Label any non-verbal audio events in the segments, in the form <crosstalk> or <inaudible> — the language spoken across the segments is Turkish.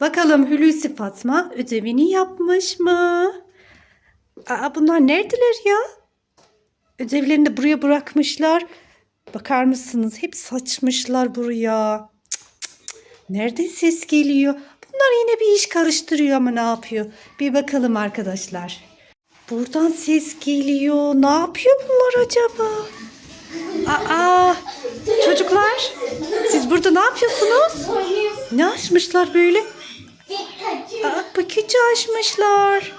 Bakalım Hulusi Fatma ödevini yapmış mı? Aa, bunlar neredeler ya? Ödevlerini de buraya bırakmışlar. Bakar mısınız? Hep saçmışlar buraya. Cık, cık. Nereden ses geliyor? Bunlar yine bir iş karıştırıyor ama ne yapıyor? Bir bakalım arkadaşlar. Buradan ses geliyor. Ne yapıyor bunlar acaba? Aa, çocuklar siz burada ne yapıyorsunuz? Ne açmışlar böyle? Aa, paketi açmışlar.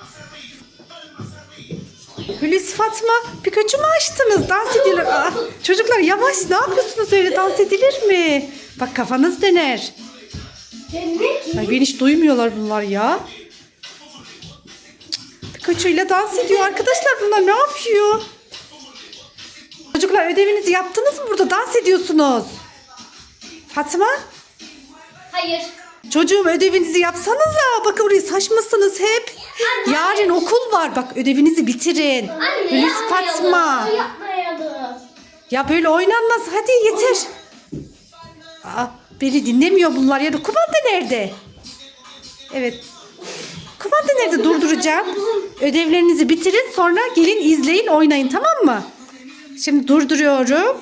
Hulusi Fatma Pikachu mu açtınız? Dans ediyorlar. Aa, çocuklar yavaş ne yapıyorsunuz öyle dans edilir mi? Bak kafanız döner. Ay beni hiç duymuyorlar bunlar ya. Pikachu ile dans ediyor arkadaşlar bunlar ne yapıyor? Çocuklar ödevinizi yaptınız mı burada dans ediyorsunuz? Fatma Hayır. Çocuğum ödevinizi yapsanıza. Bakın oraya saçmasınız hep. Yarın okul var bak ödevinizi bitirin. Anne Hulusi Fatma. Yapmayalım. Ya böyle oynanmaz hadi yeter. Aa, beni dinlemiyor bunlar ya. Kumanda nerede? Evet. Kumanda nerede durduracağım. Ödevlerinizi bitirin sonra gelin izleyin oynayın tamam mı? Şimdi durduruyorum.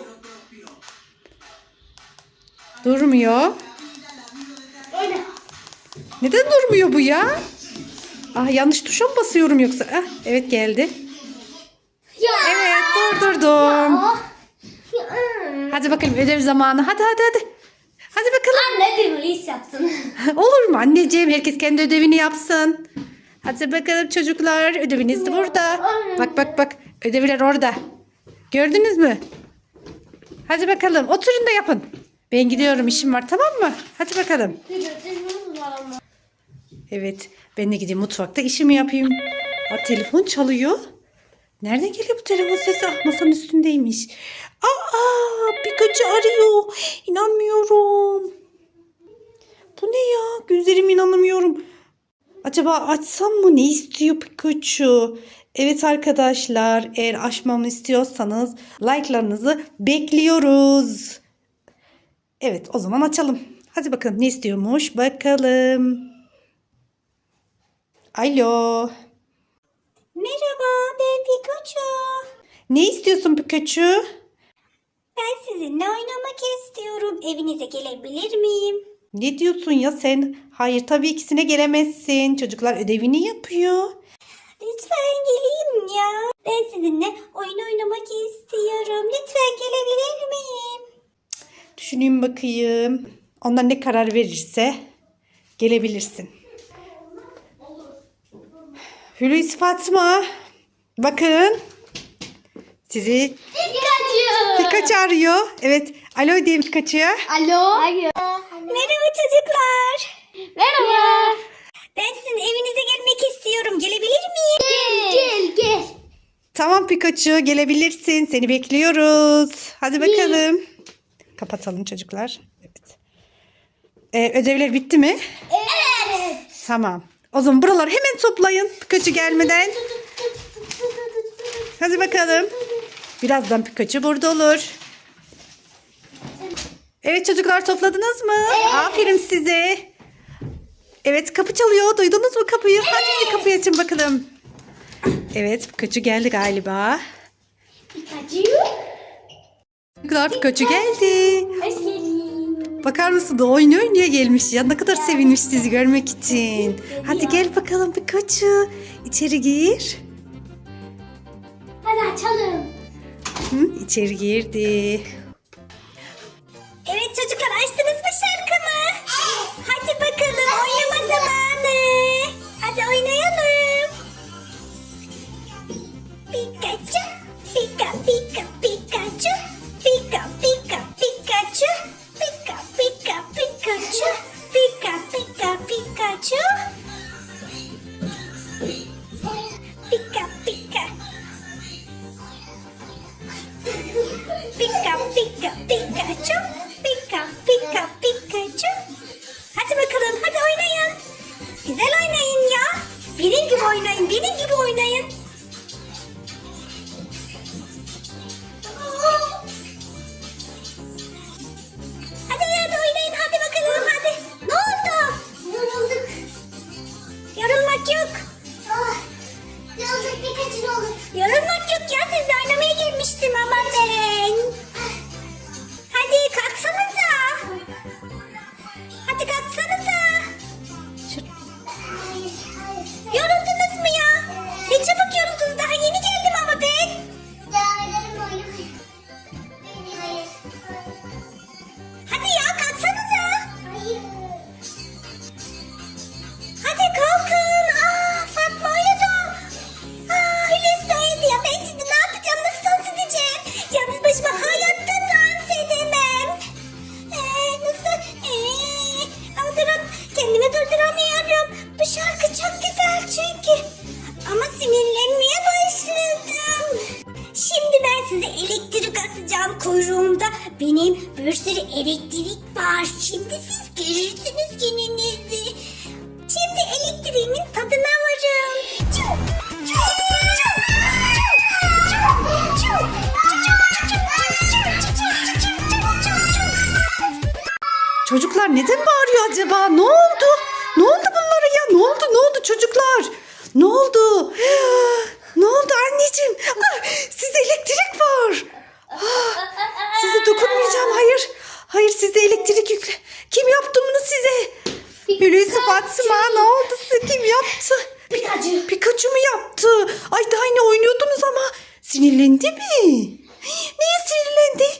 Durmuyor. Neden durmuyor bu ya? Ah yanlış tuşa mı basıyorum yoksa? Ah, evet geldi. Ya. Evet durdurdum. Ya. Hadi bakalım ödev zamanı. Hadi hadi hadi. Hadi bakalım. Anne de polis yapsın. Olur mu anneciğim? Herkes kendi ödevini yapsın. Hadi bakalım çocuklar. Ödeviniz de burada. Bak bak bak. Ödevler orada. Gördünüz mü? Hadi bakalım. Oturun da yapın. Ben gidiyorum. işim var tamam mı? Hadi bakalım. Bir de telefon var ama. Evet. Ben de gideyim mutfakta işimi yapayım. Aa, telefon çalıyor. Nereden geliyor bu telefon sesi? Ah, masanın üstündeymiş. Aa, Pikachu arıyor. İnanmıyorum. Bu ne ya? Gözlerime inanamıyorum. Acaba açsam mı? Ne istiyor Pikachu? Evet arkadaşlar eğer açmamı istiyorsanız like'larınızı bekliyoruz. Evet o zaman açalım. Hadi bakalım ne istiyormuş bakalım. Alo. Merhaba, ben Pikachu. Ne istiyorsun Pikachu? Ben sizinle oynamak istiyorum. Evinize gelebilir miyim? Ne diyorsun ya sen? Hayır tabii ikisine gelemezsin. Çocuklar ödevini yapıyor. Lütfen geleyim ya. Ben sizinle oyun oynamak istiyorum. Lütfen gelebilir miyim? Düşüneyim bakayım. Onlar ne karar verirse gelebilirsin. Hulusi Fatma. Bakın. Sizi Pikachu. Pikachu arıyor. Evet. Alo diyeyim Pikachu'ya. Alo. Alo. Merhaba çocuklar. Merhaba. Ben sizin evinize gelmek istiyorum. Gelebilir miyim? Gel gel gel. Tamam Pikachu gelebilirsin. Seni bekliyoruz. Hadi bakalım. Kapatalım çocuklar. Evet. Ee, ödevler bitti mi? Evet. Tamam. O zaman buraları hemen toplayın Pikachu gelmeden. Hadi bakalım. Birazdan Pikachu burada olur. Evet çocuklar topladınız mı? Aferin size. Evet kapı çalıyor. Duydunuz mu kapıyı? Hadi kapıyı açın bakalım. Evet Pikachu geldi galiba. Pikachu. Çocuklar Pikachu geldi. Hoş geldin. Bakar mısın da oyun oynaya gelmiş ya. Ne kadar sevinmiş sizi görmek için. Hadi gel bakalım Pikachu. İçeri gir. Hadi açalım. Hı, içeri girdi. Evet çocuklar açtınız oynayın, benim gibi oynayın. Evet sinirlendi mi? Niye sinirlendi?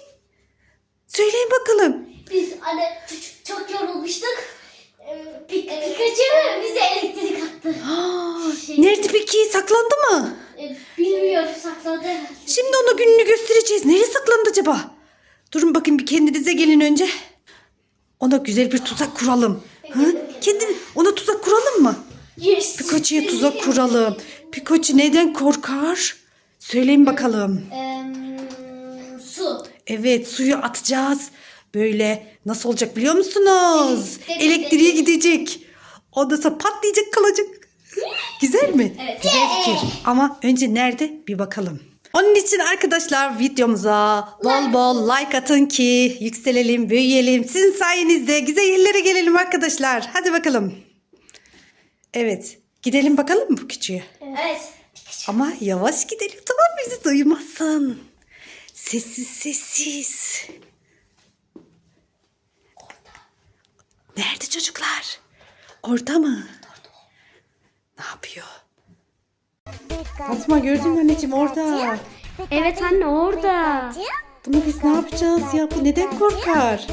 Söyleyin bakalım. Biz hani çok, çok yorulmuştuk. Ee, Pika, Pikachu bize elektrik attı. <gasps> Şey- nerede peki? Saklandı mı? Ee, bilmiyorum sakladı. Şimdi ona gününü göstereceğiz. Nereye saklandı acaba? Durun bakayım bir kendinize gelin önce. Ona güzel bir tuzak kuralım. Ha? Kendin ona tuzak kuralım mı? Yes. Pikachu'ya tuzak kuralım. Pikachu neden korkar? Söyleyin bakalım. Em, su. Evet suyu atacağız. Böyle nasıl olacak biliyor musunuz? Elektriğe gidecek. Ondan sonra patlayacak kalacak. Güzel mi? Evet. Güzel fikir. Ama önce nerede bir bakalım. Onun için arkadaşlar videomuza bol bol like atın ki yükselelim, büyüyelim. Sizin sayenizde güzel yerlere gelelim arkadaşlar. Hadi bakalım. Evet. Gidelim bakalım mı bu küçüğe? Evet. Ama yavaş gidelim tamam bizi duymasın. Sessiz sessiz. Nerede çocuklar? Orada mı? Ne yapıyor? Fatma gördün mü anneciğim orada. Evet anne orada. Bunu biz ne yapacağız ya? Bu neden korkar?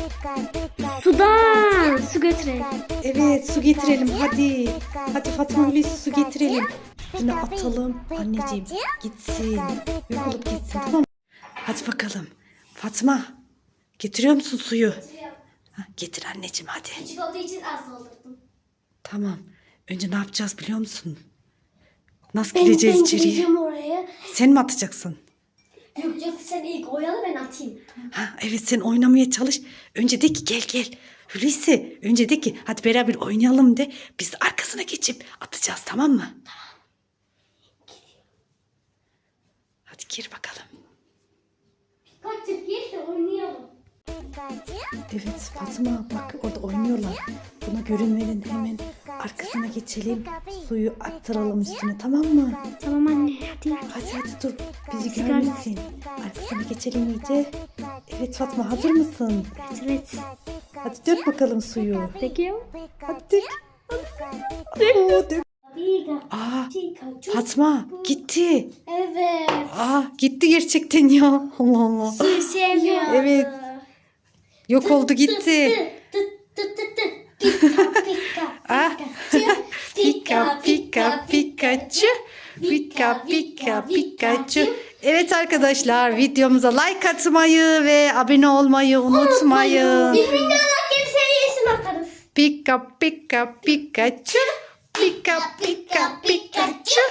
Sudan. Su götürelim. Evet su getirelim hadi. Hadi Fatma Hulusi su getirelim. Üstüne atalım. Anneciğim gitsin. Yok olup gitsin tamam mı? Hadi bakalım. Fatma getiriyor musun suyu? Ha, getir anneciğim hadi. Küçük olduğu için az doldurdum. Tamam. Önce ne yapacağız biliyor musun? Nasıl gireceğiz ben içeriye? oraya. Sen mi atacaksın? Yok yok sen ilk oyalı ben atayım. Ha, evet sen oynamaya çalış. Önce de ki gel gel. Hulusi önce de ki hadi beraber oynayalım de. Biz arkasına geçip atacağız tamam mı? Hadi gir bakalım. Kaçtık gel de oynayalım. Evet Fatma bak orada oynuyorlar. Buna görünmenin hemen arkasına geçelim. Suyu attıralım üstüne tamam mı? Tamam anne hadi. Hadi hadi dur bizi görmesin. Arkasına geçelim iyice. Evet Fatma hazır mısın? Evet evet. Hadi dök bakalım suyu. Peki. Hadi dök. Oo, dök. Aa. Fatma gitti. Evet. Aa gitti gerçekten ya. Allah Allah. Suyu sevmiyor. Evet. Yok oldu gitti. Ah. Pika pika Pikachu. Pika pika Pikachu. Evet arkadaşlar videomuza like atmayı ve abone olmayı unutmayın. Milyon like seviyesine atarız. Pika pika Pikachu. Pika pika Pikachu.